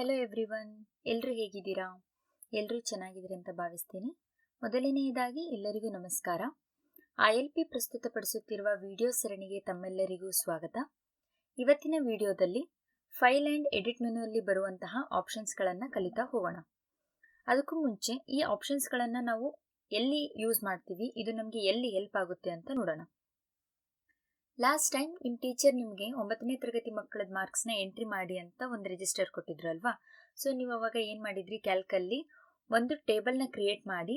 Hello everyone ಎಲ್ಲರೂ ಹೇಗಿದ್ದೀರಾ? ಎಲ್ಲರೂ ಚೆನ್ನಾಗಿದ್ದೀರಿ ಅಂತ ಭಾವಿಸ್ತೀನಿ. ಮೊದಲನೆಯದಾಗಿ ಎಲ್ಲರಿಗೂ ನಮಸ್ಕಾರ. ಐ ಎಲ್ ಪಿ ಪ್ರಸ್ತುತಪಡಿಸುತ್ತಿರುವ ವಿಡಿಯೋ ಸರಣಿಗೆ ತಮ್ಮೆಲ್ಲರಿಗೂ ಸ್ವಾಗತ. ಇವತ್ತಿನ ವಿಡಿಯೋದಲ್ಲಿ ಫೈಲ್ ಆ್ಯಂಡ್ ಎಡಿಟ್ ಮೆನುವಲ್ಲಿ ಬರುವಂತಹ ಆಪ್ಷನ್ಸ್ಗಳನ್ನು ಕಲಿತಾ ಹೋಗೋಣ. ಅದಕ್ಕೂ ಮುಂಚೆ ಈ ಆಪ್ಷನ್ಸ್ಗಳನ್ನು ನಾವು ಎಲ್ಲಿ ಯೂಸ್ ಮಾಡ್ತೀವಿ, ಇದು ನಮಗೆ ಎಲ್ಲಿ ಹೆಲ್ಪ್ ಆಗುತ್ತೆ ಅಂತ ನೋಡೋಣ. ಲಾಸ್ಟ್ ಟೈಮ್ ನಿಮ್ಮ ಟೀಚರ್ ನಿಮಗೆ ಒಂಬತ್ತನೇ ತರಗತಿ ಮಕ್ಕಳದ ಮಾರ್ಕ್ಸ್ನ ಎಂಟ್ರಿ ಮಾಡಿ ಅಂತ ಒಂದು ರಿಜಿಸ್ಟರ್ ಕೊಟ್ಟಿದ್ರು ಅಲ್ವಾ ಸೊ ನೀವು ಅವಾಗ ಏನು ಮಾಡಿದ್ರಿ? ಕ್ಯಾಲ್ಕಲ್ಲಿ ಒಂದು ಟೇಬಲ್ನ ಕ್ರಿಯೇಟ್ ಮಾಡಿ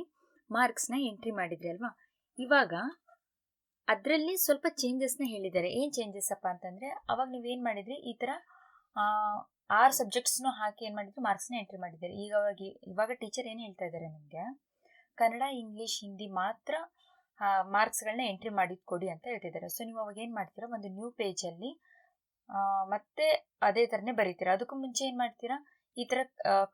ಮಾರ್ಕ್ಸ್ನ ಎಂಟ್ರಿ ಮಾಡಿದ್ರಿ ಅಲ್ವಾ? ಇವಾಗ ಅದರಲ್ಲಿ ಸ್ವಲ್ಪ ಚೇಂಜಸ್ನ ಹೇಳಿದ್ದಾರೆ. ಏನು ಚೇಂಜಸ್ ಅಪ್ಪ ಅಂತಂದರೆ, ಅವಾಗ ನೀವೇನು ಮಾಡಿದ್ರಿ? ಈ ಥರ ಆರು ಸಬ್ಜೆಕ್ಟ್ಸ್ನು ಹಾಕಿ ಏನು ಮಾಡಿದ್ರು? ಮಾರ್ಕ್ಸ್ನ ಎಂಟ್ರಿ ಮಾಡಿದ್ದಾರೆ ಈಗ ಅವಾಗ ಇವಾಗ ಟೀಚರ್ ಏನು ಹೇಳ್ತಾ ಇದ್ದಾರೆ ನಿಮಗೆ? ಕನ್ನಡ ಇಂಗ್ಲೀಷ್ ಹಿಂದಿ ಮಾತ್ರ ಮಾರ್ಕ್ಸ್ಗಳನ್ನ ಎಂಟ್ರಿ ಮಾಡಿ ಕೊಡಿ ಅಂತ ಹೇಳ್ತಿದ್ದಾರೆ. ಸೊ, ನೀವು ಅವಾಗ ಏನು ಮಾಡ್ತೀರಾ? ಒಂದು ನ್ಯೂ ಪೇಜಲ್ಲಿ ಮತ್ತೆ ಅದೇ ಥರನೇ ಬರೀತೀರಾ? ಅದಕ್ಕೂ ಮುಂಚೆ ಏನು ಮಾಡ್ತೀರಾ? ಈ ಥರ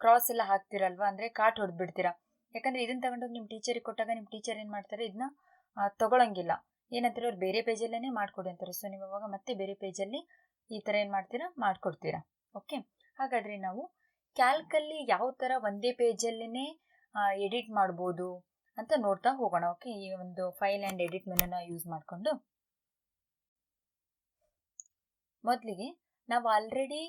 ಕ್ರಾಸ್ ಎಲ್ಲ ಹಾಕ್ತಿರಲ್ವಾ? ಅಂದರೆ ಕಾಟ್ ಹೊಡೆದ್ಬಿಡ್ತೀರಾ? ಯಾಕಂದರೆ ಇದನ್ನು ತಗೊಂಡೋಗಿ ನಿಮ್ಮ ಟೀಚರಿಗೆ ಕೊಟ್ಟಾಗ ನಿಮ್ಮ ಟೀಚರ್ ಏನು ಮಾಡ್ತಾರೆ? ಇದನ್ನ ತೊಗೊಳಂಗಿಲ್ಲ. ಏನಂತಾರೆ? ಅವ್ರು ಬೇರೆ ಪೇಜಲ್ಲೇ ಮಾಡ್ಕೊಡಿ ಅಂತಾರೆ. ಸೊ, ನೀವು ಅವಾಗ ಮತ್ತೆ ಬೇರೆ ಪೇಜಲ್ಲಿ ಈ ಥರ ಏನು ಮಾಡ್ತೀರಾ? ಮಾಡ್ಕೊಡ್ತೀರಾ. ಓಕೆ? ಹಾಗಾದರೆ ನಾವು ಕ್ಯಾಲ್ಕಲ್ಲಿ ಯಾವ ಥರ ಒಂದೇ ಪೇಜಲ್ಲೇ ಎಡಿಟ್ ಮಾಡ್ಬೋದು? ಅಂತ ನೋಡ್ತಾ ಹೋಗೋಣ. ಓಕೆ ಈ ಒಂದು ಫೈಲ್ ಆ್ಯಂಡ್ ಎಡಿಟ್ ಮೆನುನ ಯೂಸ್ ಮಾಡಿಕೊಂಡು. ಮೊದಲಿಗೆ ನಾವು ಆಲ್ರೆಡಿ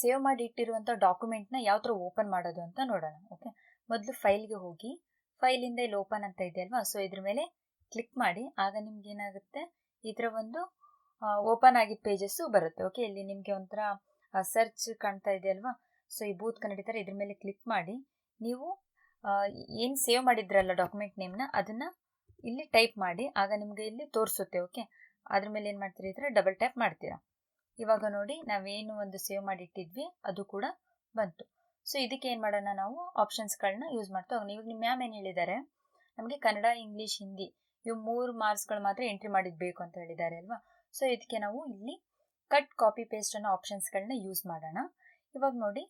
ಸೇವ್ ಮಾಡಿ ಇಟ್ಟಿರುವಂಥ ಡಾಕ್ಯುಮೆಂಟ್ನ ಯಾವ ಥರ ಓಪನ್ ಮಾಡೋದು ಅಂತ ನೋಡೋಣ. ಓಕೆ ಮೊದಲು ಫೈಲ್ಗೆ ಹೋಗಿ ಫೈಲಿಂದ ಇಲ್ಲಿ ಓಪನ್ ಅಂತ ಇದೆ ಅಲ್ವಾ? ಸೊ ಇದ್ರ ಮೇಲೆ ಕ್ಲಿಕ್ ಮಾಡಿ, ಆಗ ನಿಮ್ಗೆ ಏನಾಗುತ್ತೆ? ಥರ ಒಂದು ಓಪನ್ ಆಗಿದ್ದ ಪೇಜಸ್ಸು ಬರುತ್ತೆ. ಓಕೆ ಇಲ್ಲಿ ನಿಮಗೆ ಒಂಥರ ಸರ್ಚ್ ಕಾಣ್ತಾ ಇದೆ ಅಲ್ವಾ? ಸೊ ಈ ಬೂತ್ ಕನ್ನಡಿತಾರೆ ಥರ ಇದ್ರ ಮೇಲೆ ಕ್ಲಿಕ್ ಮಾಡಿ, ನೀವು ಏನು ಸೇವ್ ಮಾಡಿದ್ರಲ್ಲ ಡಾಕ್ಯುಮೆಂಟ್ ನೇಮ್ನ ಅದನ್ನು ಇಲ್ಲಿ ಟೈಪ್ ಮಾಡಿ, ಆಗ ನಿಮಗೆ ಇಲ್ಲಿ ತೋರಿಸುತ್ತೆ ಓಕೆ ಅದ್ರ ಮೇಲೆ ಏನು ಮಾಡ್ತೀರಿ ಇದ್ರೆ ಡಬಲ್ ಟ್ಯಾಪ್ ಮಾಡ್ತೀರಾ. ಇವಾಗ ನೋಡಿ, ನಾವೇನು ಒಂದು ಸೇವ್ ಮಾಡಿಟ್ಟಿದ್ವಿ, ಅದು ಕೂಡ ಬಂತು. ಸೊ ಇದಕ್ಕೆ ಏನು ಮಾಡೋಣ ನಾವು ಆಪ್ಷನ್ಸ್ಗಳನ್ನ ಯೂಸ್ ಮಾಡ್ತಾ ಹೋಗೋಣ. ಇವಾಗ ನಿಮ್ಮ ಮ್ಯಾಮ್ ಏನು ಹೇಳಿದ್ದಾರೆ, ನಮಗೆ ಕನ್ನಡ ಇಂಗ್ಲೀಷ್ ಹಿಂದಿ ಇವು ಮೂರು ಮಾರ್ಕ್ಸ್ಗಳು ಮಾತ್ರ ಎಂಟ್ರಿ ಮಾಡಿದ್ದು ಬೇಕು ಅಂತ ಹೇಳಿದ್ದಾರೆ ಅಲ್ವಾ? ಸೊ ಇದಕ್ಕೆ ನಾವು ಇಲ್ಲಿ ಕಟ್ ಕಾಪಿ ಪೇಸ್ಟ್ ಅನ್ನೋ ಆಪ್ಷನ್ಸ್ಗಳನ್ನ ಯೂಸ್ ಮಾಡೋಣ. ಇವಾಗ ನೋಡಿ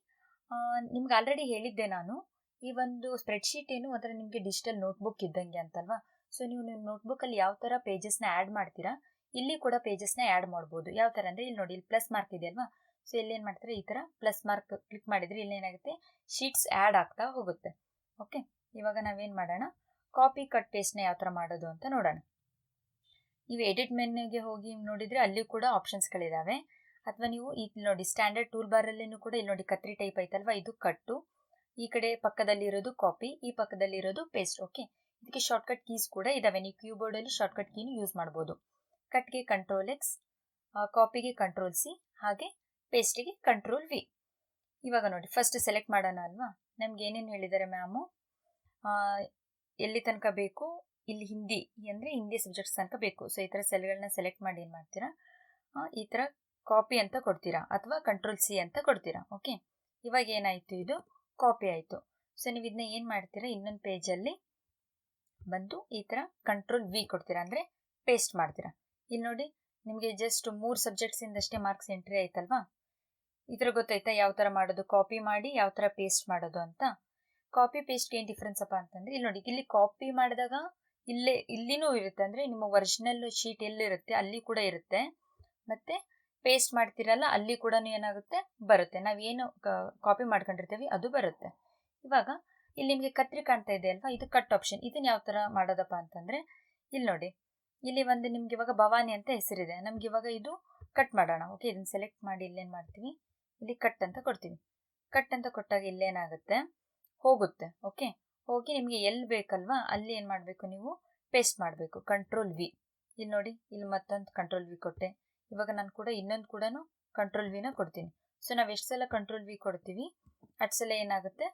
ನಿಮ್ಗೆ ಆಲ್ರೆಡಿ ಹೇಳಿದ್ದೆ ನಾನು ಈ ಒಂದು ಸ್ಪ್ರೆಡ್ಶೀಟ್ ಏನು ಅದರ ನಿಮಗೆ ಡಿಜಿಟಲ್ ನೋಟ್ಬುಕ್ ಇದ್ದಂಗೆ ಅಂತಲ್ವಾ? ಸೊ ನೀವು ನಿಮ್ಮ ನೋಟ್ಬುಕ್ ಅಲ್ಲಿ ಯಾವ ಥರ ಪೇಜಸ್ನ ಆ್ಯಡ್ ಮಾಡ್ತೀರಾ? ಇಲ್ಲಿ ಕೂಡ ಪೇಜಸ್ನ ಆ್ಯಡ್ ಮಾಡ್ಬೋದು. ಯಾವ ಥರ ಅಂದರೆ ಇಲ್ಲಿ ನೋಡಿ, ಇಲ್ಲಿ ಪ್ಲಸ್ ಮಾರ್ಕ್ ಇದೆ ಅಲ್ವಾ? ಸೊ ಇಲ್ಲಿ ಏನು ಮಾಡ್ತಾರೆ? ಈ ಥರ ಪ್ಲಸ್ ಮಾರ್ಕ್ ಕ್ಲಿಕ್ ಮಾಡಿದರೆ ಇಲ್ಲಿ ಏನಾಗುತ್ತೆ? ಶೀಟ್ಸ್ ಆ್ಯಡ್ ಆಗ್ತಾ ಹೋಗುತ್ತೆ. ಓಕೆ ಇವಾಗ ನಾವೇನು ಮಾಡೋಣ? ಕಾಪಿ ಕಟ್ ಪೇಸ್ಟ್ನ ಯಾವ ಥರ ಮಾಡೋದು ಅಂತ ನೋಡೋಣ. ನೀವು ಎಡಿಟ್ ಮೆನ್ಯೂಗೆ ಹೋಗಿ ನೋಡಿದರೆ ಅಲ್ಲಿ ಕೂಡ ಆಪ್ಷನ್ಸ್ಗಳಿದ್ದಾವೆ ಅಥವಾ ನೀವು ಇಲ್ಲಿ ನೋಡಿ ಸ್ಟ್ಯಾಂಡರ್ಡ್ ಟೂಲ್ ಬಾರಲ್ಲಿನೂ ಕೂಡ ಇಲ್ಲಿ ನೋಡಿ ಕತ್ರಿ ಟೈಪ್ ಐತಲ್ವಾ? ಇದು ಕಟ್ಟು ಈ ಕಡೆ ಪಕ್ಕದಲ್ಲಿರೋದು ಕಾಪಿ ಈ ಪಕ್ಕದಲ್ಲಿರೋದು ಪೇಸ್ಟ್ ಓಕೆ ಇದಕ್ಕೆ ಶಾರ್ಟ್ಕಟ್ ಕೀಸ್ ಕೂಡ ಇದಾವೆ. ನೀವು ಕೀಬೋರ್ಡಲ್ಲಿ ಶಾರ್ಟ್ಕಟ್ ಕೀನು ಯೂಸ್ ಮಾಡ್ಬೋದು. ಕಟ್ಗೆ ಕಂಟ್ರೋಲ್ ಎಕ್ಸ್ ಕಾಪಿಗೆ ಕಂಟ್ರೋಲ್ ಸಿ ಹಾಗೆ ಪೇಸ್ಟಿಗೆ ಕಂಟ್ರೋಲ್ ವಿ ಇವಾಗ ನೋಡಿ ಫಸ್ಟ್ ಸೆಲೆಕ್ಟ್ ಮಾಡೋಣ ಅಲ್ವಾ? ನಮ್ಗೆ ಏನೇನು ಹೇಳಿದ್ದಾರೆ ಮ್ಯಾಮು ಎಲ್ಲಿ ತನಕ ಬೇಕು? ಇಲ್ಲಿ ಹಿಂದಿ, ಅಂದರೆ ಹಿಂದಿ ಸಬ್ಜೆಕ್ಟ್ಸ್ ತನಕ ಬೇಕು. ಸೊ ಈ ಥರ ಸೆಲ್ಗಳನ್ನ ಸೆಲೆಕ್ಟ್ ಮಾಡಿ ಏನು ಮಾಡ್ತೀರಾ? ಈ ಥರ ಕಾಪಿ ಅಂತ ಕೊಡ್ತೀರಾ? ಅಥವಾ ಕಂಟ್ರೋಲ್ ಸಿ ಅಂತ ಕೊಡ್ತೀರಾ? ಓಕೆ ಇವಾಗ ಏನಾಯಿತು ಇದು? ಕಾಪಿ ಆಯಿತು. ಸೊ ನೀವು ಇದನ್ನ ಏನು ಮಾಡ್ತೀರಾ? ಇನ್ನೊಂದು ಪೇಜಲ್ಲಿ ಬಂದು ಈ ಥರ ಕಂಟ್ರೋಲ್ ವಿ ಕೊಡ್ತೀರಾ? ಅಂದರೆ ಪೇಸ್ಟ್ ಮಾಡ್ತೀರಾ? ಇಲ್ಲಿ ನೋಡಿ, ನಿಮಗೆ ಜಸ್ಟ್ ಮೂರು ಸಬ್ಜೆಕ್ಟ್ಸಿಂದಷ್ಟೇ ಮಾರ್ಕ್ಸ್ ಎಂಟ್ರಿ ಆಯ್ತಲ್ವಾ? ಈ ಥರ ಗೊತ್ತಾಯ್ತಾ? ಯಾವ ಥರ ಮಾಡೋದು? ಕಾಪಿ ಮಾಡಿ ಯಾವ ಥರ ಪೇಸ್ಟ್ ಮಾಡೋದು ಅಂತ. ಕಾಪಿ ಪೇಸ್ಟ್ ಏನು ಡಿಫ್ರೆನ್ಸ್ ಅಪ್ಪ ಅಂತಂದರೆ ಇಲ್ಲಿ ನೋಡಿ, ಇಲ್ಲಿ ಕಾಪಿ ಮಾಡಿದಾಗ ಇಲ್ಲೇ, ಇಲ್ಲಿನೂ ಇರುತ್ತೆ. ಅಂದರೆ ನಿಮ್ಮ ಒರಿಜಿನಲ್ ಶೀಟ್ ಎಲ್ಲಿರುತ್ತೆ? ಅಲ್ಲಿ ಕೂಡ ಇರುತ್ತೆ. ಮತ್ತು ಪೇಸ್ಟ್ ಮಾಡ್ತಿರಲ್ಲ, ಅಲ್ಲಿ ಕೂಡ ಏನಾಗುತ್ತೆ? ಬರುತ್ತೆ. ನಾವೇನು ಕಾಪಿ ಮಾಡ್ಕೊಂಡಿರ್ತೀವಿ, ಅದು ಬರುತ್ತೆ. ಇವಾಗ, ಇಲ್ಲಿ ನಿಮಗೆ ಕತ್ರಿ ಕಾಣ್ತಾ ಇದೆ ಅಲ್ವಾ? ಇದು ಕಟ್ ಆಪ್ಷನ್ ಇದನ್ನ ಯಾವ ಥರ ಮಾಡೋದಪ್ಪ ಅಂತಂದರೆ, ಇಲ್ಲಿ ನೋಡಿ. ಇಲ್ಲಿ ಒಂದು ನಿಮ್ಗೆ ಇವಾಗ ಭವಾನಿ ಅಂತ ಹೆಸರಿದೆ. ನಮ್ಗೆ ಇವಾಗ ಇದು ಕಟ್ ಮಾಡೋಣ. ಓಕೆ ಇದನ್ನ ಸೆಲೆಕ್ಟ್ ಮಾಡಿ ಇಲ್ಲೇನು ಮಾಡ್ತೀವಿ? ಇಲ್ಲಿ ಕಟ್ ಅಂತ ಕೊಡ್ತೀವಿ. ಕಟ್ ಅಂತ ಕೊಟ್ಟಾಗ ಇಲ್ಲೇನಾಗುತ್ತೆ? ಹೋಗುತ್ತೆ. ಓಕೆ ಹೋಗಿ ನಿಮಗೆ ಎಲ್ಲಿ ಬೇಕಲ್ವಾ, ಅಲ್ಲಿ ಏನು ಮಾಡಬೇಕು ನೀವು? ಪೇಸ್ಟ್ ಮಾಡಬೇಕು. ಕಂಟ್ರೋಲ್ ವಿ ಇಲ್ಲಿ ನೋಡಿ, ಇಲ್ಲಿ ಮತ್ತೊಂದು ಕಂಟ್ರೋಲ್ ವಿ ಕೊಟ್ಟೆ. ಇವಾಗ ನಾನು ಕೂಡ ಇನ್ನೊಂದು ಕೂಡ ಕಂಟ್ರೋಲ್ ವಿನ ಕೊಡ್ತೀನಿ. ಸೊ ನಾವು ಎಷ್ಟು ಸಲ ಕಂಟ್ರೋಲ್ ವಿ ಕೊಡ್ತೀವಿ? ಅಷ್ಟು ಸಲ ಏನಾಗುತ್ತೆ?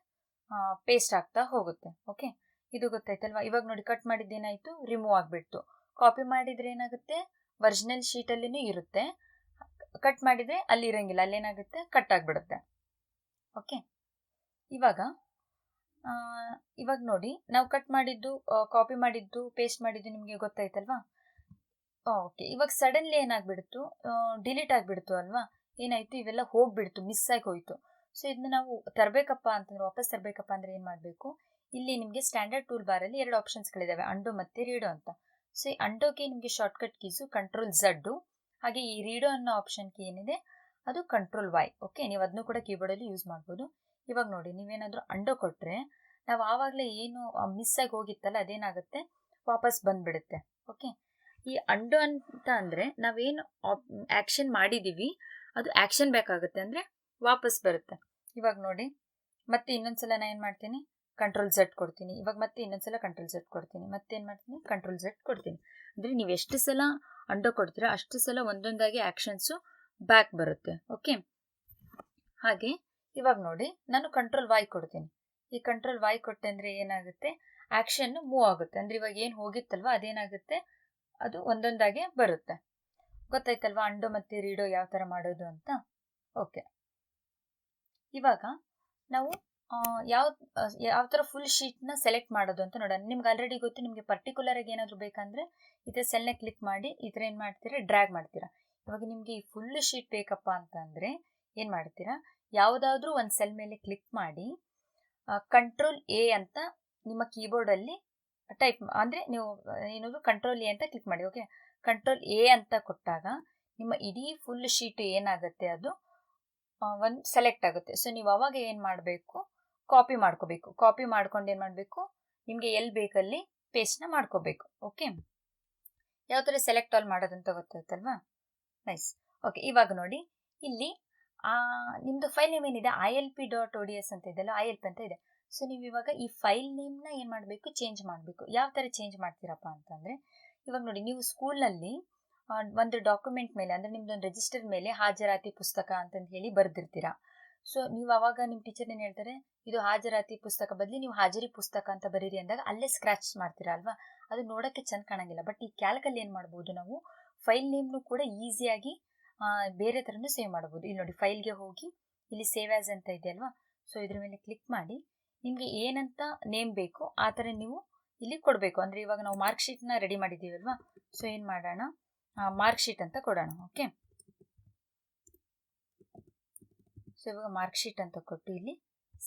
ಪೇಸ್ಟ್ ಆಗ್ತಾ ಹೋಗುತ್ತೆ. ಓಕೆ ಇದು ಗೊತ್ತಾಯ್ತಲ್ವಾ? ಇವಾಗ ನೋಡಿ ಕಟ್ ಮಾಡಿದ್ದೇನಾಯಿತು? ರಿಮೂವ್ ಆಗಿಬಿಡ್ತು. ಕಾಪಿ ಮಾಡಿದರೆ ಏನಾಗುತ್ತೆ? ಒರಿಜಿನಲ್ ಶೀಟಲ್ಲಿನೂ ಇರುತ್ತೆ. ಕಟ್ ಮಾಡಿದರೆ ಅಲ್ಲಿ ಇರೋಂಗಿಲ್ಲ. ಅಲ್ಲೇನಾಗುತ್ತೆ ಕಟ್ ಆಗಿಬಿಡುತ್ತೆ. ಓಕೆ ಇವಾಗ ಇವಾಗ ನೋಡಿ, ನಾವು ಕಟ್ ಮಾಡಿದ್ದು ಕಾಪಿ ಮಾಡಿದ್ದು ಪೇಸ್ಟ್ ಮಾಡಿದ್ದು ನಿಮಗೆ ಗೊತ್ತಾಯ್ತಲ್ವಾ? ಓಕೆ ಇವಾಗ ಸಡನ್ಲಿ ಏನಾಗ್ಬಿಡ್ತು? ಡಿಲೀಟ್ ಆಗಿಬಿಡ್ತು ಅಲ್ವಾ? ಏನಾಯಿತು? ಇವೆಲ್ಲ ಹೋಗ್ಬಿಡ್ತು ಮಿಸ್ ಆಗಿ ಹೋಯಿತು. ಸೊ ಇದನ್ನ ನಾವು ತರಬೇಕಪ್ಪ ಅಂತಂದ್ರೆ, ವಾಪಸ್ ತರಬೇಕಪ್ಪ ಅಂದರೆ ಏನು ಮಾಡಬೇಕು? ಇಲ್ಲಿ ನಿಮಗೆ ಸ್ಟ್ಯಾಂಡರ್ಡ್ ಟೂಲ್ ಬಾರಲ್ಲಿ ಎರಡು ಆಪ್ಷನ್ಸ್ಗಳಿದ್ದಾವೆ ಅಂಡು ಮತ್ತು ರೀಡೋ ಅಂತ. ಸೊ ಈ ಅಂಡೋಗೆ ನಿಮಗೆ ಶಾರ್ಟ್ಕಟ್ ಕೀಸು ಕಂಟ್ರೋಲ್ ಝಡ್ಡು ಹಾಗೆ ಈ ರೀಡೋ ಅನ್ನೋ ಆಪ್ಷನ್ಗೆ ಏನಿದೆ? ಅದು ಕಂಟ್ರೋಲ್ ವೈ ಓಕೆ ನೀವು ಅದನ್ನು ಕೂಡ ಕೀಬೋರ್ಡಲ್ಲಿ ಯೂಸ್ ಮಾಡ್ಬೋದು. ಇವಾಗ ನೋಡಿ, ನೀವೇನಾದರೂ ಅಂಡೋ ಕೊಟ್ಟರೆ ನಾವು ಆವಾಗಲೇ ಏನು ಮಿಸ್ ಆಗಿ ಹೋಗಿತ್ತಲ್ಲ, ಅದೇನಾಗುತ್ತೆ? ವಾಪಸ್ ಬಂದುಬಿಡುತ್ತೆ ಓಕೆ ಈ ಅಂಡು ಅಂತ ಅಂದರೆ ನಾವೇನು ಆ್ಯಕ್ಷನ್ ಮಾಡಿದ್ದೀವಿ ಅದು ಆ್ಯಕ್ಷನ್ ಬೇಕಾಗುತ್ತೆ ಅಂದರೆ ವಾಪಸ್ ಬರುತ್ತೆ. ಇವಾಗ ನೋಡಿ, ಮತ್ತೆ ಇನ್ನೊಂದ್ಸಲ ನಾನು ಏನು ಮಾಡ್ತೀನಿ? ಕಂಟ್ರೋಲ್ ಝೆಡ್ ಕೊಡ್ತೀನಿ. ಇವಾಗ ಮತ್ತೆ ಇನ್ನೊಂದ್ಸಲ ಕಂಟ್ರೋಲ್ ಝೆಡ್ ಕೊಡ್ತೀನಿ. ಮತ್ತೆ ಏನು ಮಾಡ್ತೀನಿ? ಕಂಟ್ರೋಲ್ ಝೆಡ್ ಕೊಡ್ತೀನಿ. ಅಂದರೆ ನೀವು ಎಷ್ಟು ಸಲ ಅಂಡೋ ಕೊಡ್ತೀರಾ ಅಷ್ಟು ಸಲ ಒಂದೊಂದಾಗಿ ಆ್ಯಕ್ಷನ್ಸು ಬ್ಯಾಕ್ ಬರುತ್ತೆ. ಓಕೆ? ಹಾಗೆ, ಇವಾಗ ನೋಡಿ, ನಾನು ಕಂಟ್ರೋಲ್ ವಾಯ್ ಕೊಡ್ತೀನಿ. ಈ ಕಂಟ್ರೋಲ್ ವಾಯ್ ಕೊಟ್ಟೆ ಅಂದರೆ ಏನಾಗುತ್ತೆ? ಆ್ಯಕ್ಷನ್ ಮೂವ್ ಆಗುತ್ತೆ. ಅಂದರೆ ಇವಾಗ ಏನು ಹೋಗಿತ್ತಲ್ವ? ಅದೇನಾಗುತ್ತೆ? ಅದು ಒಂದೊಂದಾಗೆ ಬರುತ್ತೆ. ಗೊತ್ತಾಯ್ತಲ್ವಾ ಅಂಡೋ ಮತ್ತು ರೀಡೋ ಯಾವ ಥರ ಮಾಡೋದು ಅಂತ? ಓಕೆ. ಇವಾಗ ನಾವು ಯಾವ ಯಾವ ಥರ ಫುಲ್ ಶೀಟ್ನ ಸೆಲೆಕ್ಟ್ ಮಾಡೋದು ಅಂತ ನೋಡೋಣ. ನಿಮ್ಗೆ ಆಲ್ರೆಡಿ ಗೊತ್ತು, ನಿಮಗೆ ಪರ್ಟಿಕ್ಯುಲರ್ ಆಗಿ ಏನಾದರೂ ಬೇಕಂದ್ರೆ ಈ ಥರ ಸೆಲ್ನ ಕ್ಲಿಕ್ ಮಾಡಿ ಈ ಥರ ಏನು ಮಾಡ್ತೀರಾ ಡ್ರ್ಯಾಗ್ ಮಾಡ್ತೀರಾ. ಇವಾಗ ನಿಮಗೆ ಈ ಫುಲ್ ಶೀಟ್ ಬೇಕಪ್ಪ ಅಂತಂದರೆ ಏನು ಮಾಡ್ತೀರಾ, ಯಾವುದಾದ್ರೂ ಒಂದು ಸೆಲ್ ಮೇಲೆ ಕ್ಲಿಕ್ ಮಾಡಿ ಕಂಟ್ರೋಲ್ ಎ ಅಂತ ನಿಮ್ಮ ಕೀಬೋರ್ಡಲ್ಲಿ ಟೈಪ್ ಅಂದರೆ ನೀವು ಏನದು ಕಂಟ್ರೋಲ್ ಎ ಅಂತ ಕ್ಲಿಕ್ ಮಾಡಿ ಓಕೆ ಕಂಟ್ರೋಲ್ ಎ ಅಂತ ಕೊಟ್ಟಾಗ ನಿಮ್ಮ ಇಡೀ ಫುಲ್ ಶೀಟ್ ಏನಾಗುತ್ತೆ ಅದು ಒಂದು ಸೆಲೆಕ್ಟ್ ಆಗುತ್ತೆ. ಸೊ ನೀವು ಅವಾಗ ಏನು ಮಾಡಬೇಕು? ಕಾಪಿ ಮಾಡ್ಕೋಬೇಕು. ಕಾಪಿ ಮಾಡ್ಕೊಂಡು ಏನು ಮಾಡಬೇಕು? ನಿಮಗೆ ಎಲ್ಲಿ ಬೇಕಲ್ಲಿ ಪೇಸ್ಟ್ನ ಮಾಡ್ಕೋಬೇಕು ಓಕೆ ಯಾವ ಥರ ಸೆಲೆಕ್ಟ್ ಆಲ್ ಮಾಡೋದಂತ ಗೊತ್ತಾಯ್ತಲ್ವಾ? ನೈಸ್ ಓಕೆ ಇವಾಗ ನೋಡಿ. ಇಲ್ಲಿ ನಿಮ್ಮದು ಫೈಲ್ ನೇಮ್ ಏನಿದೆ? I L P dot O D S ಅಂತ ಇದೆಯಲ್ಲ ಐ ಎಲ್ ಪಿ ಅಂತ ಇದೆ. ಸೊ ನೀವು ಇವಾಗ ಈ ಫೈಲ್ ನೇಮ್ನ ಏನು ಮಾಡಬೇಕು? ಚೇಂಜ್ ಮಾಡಬೇಕು. ಯಾವ ಥರ ಚೇಂಜ್ ಮಾಡ್ತೀರಪ್ಪ ಅಂತಂದರೆ, ಇವಾಗ ನೋಡಿ ನೀವು ಸ್ಕೂಲ್ನಲ್ಲಿ ಒಂದು ಡಾಕ್ಯುಮೆಂಟ್ ಮೇಲೆ, ಅಂದರೆ ನಿಮ್ದೊಂದು ರಿಜಿಸ್ಟರ್ ಮೇಲೆ ಹಾಜರಾತಿ ಪುಸ್ತಕ ಅಂತಂದು ಹೇಳಿ ಬರೆದಿರ್ತೀರಾ. ಸೊ ನೀವು ಅವಾಗ ನಿಮ್ಮ ಟೀಚರ್ ಏನು ಹೇಳ್ತಾರೆ? ಇದು ಹಾಜರಾತಿ ಪುಸ್ತಕ ಬದಲಿ ನೀವು ಹಾಜರಿ ಪುಸ್ತಕ ಅಂತ ಬರೀರಿ ಅಂದಾಗ ಅಲ್ಲೇ ಸ್ಕ್ರ್ಯಾಚ್ ಮಾಡ್ತೀರಾ ಅಲ್ವಾ? ಅದು ನೋಡೋಕ್ಕೆ ಚೆಂದ ಕಾಣಂಗಿಲ್ಲ. ಬಟ್ ಈ ಕ್ಯಾಲ್ಕಲ್ಲಿ ಏನು ಮಾಡ್ಬೋದು ನಾವು? ಫೈಲ್ ನೇಮ್ನು ಕೂಡ ಈಸಿಯಾಗಿ ಬೇರೆ ಥರನೂ ಸೇವ್ ಮಾಡ್ಬೋದು. ಇಲ್ಲಿ ನೋಡಿ ಫೈಲ್ಗೆ ಹೋಗಿ, ಇಲ್ಲಿ ಸೇವ್ ಆ್ಯಸ್ ಅಂತ ಇದೆ ಅಲ್ವಾ? ಸೊ ಇದ್ರ ಮೇಲೆ ಕ್ಲಿಕ್ ಮಾಡಿ ನಿಮಗೆ ಏನಂತ ನೇಮ್ ಬೇಕು ಆ ಥರ ನೀವು ಇಲ್ಲಿ ಕೊಡಬೇಕು. ಅಂದರೆ ಇವಾಗ ನಾವು ಮಾರ್ಕ್ ಶೀಟ್ನ ರೆಡಿ ಮಾಡಿದ್ದೀವಲ್ವಾ? ಸೊ ಏನು ಮಾಡೋಣ? ಮಾರ್ಕ್ ಶೀಟ್ ಅಂತ ಕೊಡೋಣ ಓಕೆ ಸೊ ಇವಾಗ ಮಾರ್ಕ್ ಶೀಟ್ ಅಂತ ಕೊಟ್ಟು ಇಲ್ಲಿ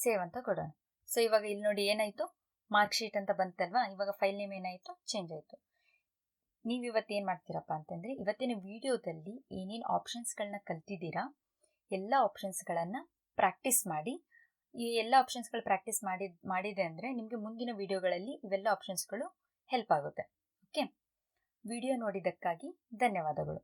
ಸೇವ್ ಅಂತ ಕೊಡೋಣ. ಸೊ ಇವಾಗ ಇಲ್ಲಿ ನೋಡಿ ಏನಾಯಿತು? ಮಾರ್ಕ್ ಶೀಟ್ ಅಂತ ಬಂತಲ್ವಾ? ಇವಾಗ ಫೈಲ್ ನೇಮ್ ಏನಾಯಿತು? ಚೇಂಜ್ ಆಯಿತು. ನೀವು ಇವತ್ತು ಏನು ಮಾಡ್ತೀರಪ್ಪ ಅಂತಂದರೆ, ಇವತ್ತಿನ ವಿಡಿಯೋದಲ್ಲಿ ಏನೇನು ಆಪ್ಷನ್ಸ್ಗಳನ್ನ ಕಲ್ತಿದ್ದೀರಾ, ಎಲ್ಲ ಆಪ್ಷನ್ಸ್ಗಳನ್ನು ಪ್ರಾಕ್ಟೀಸ್ ಮಾಡಿ ಈ ಎಲ್ಲ ಆಪ್ಷನ್ಸ್ಗಳು ಪ್ರಾಕ್ಟೀಸ್ ಮಾಡಿ ಮಾಡಿದೆ ಅಂದರೆ ನಿಮಗೆ ಮುಂದಿನ ವಿಡಿಯೋಗಳಲ್ಲಿ ಇವೆಲ್ಲ ಆಪ್ಷನ್ಸ್ಗಳು ಹೆಲ್ಪ್ ಆಗುತ್ತೆ. ಓಕೆ ವಿಡಿಯೋ ನೋಡಿದ್ದಕ್ಕಾಗಿ ಧನ್ಯವಾದಗಳು.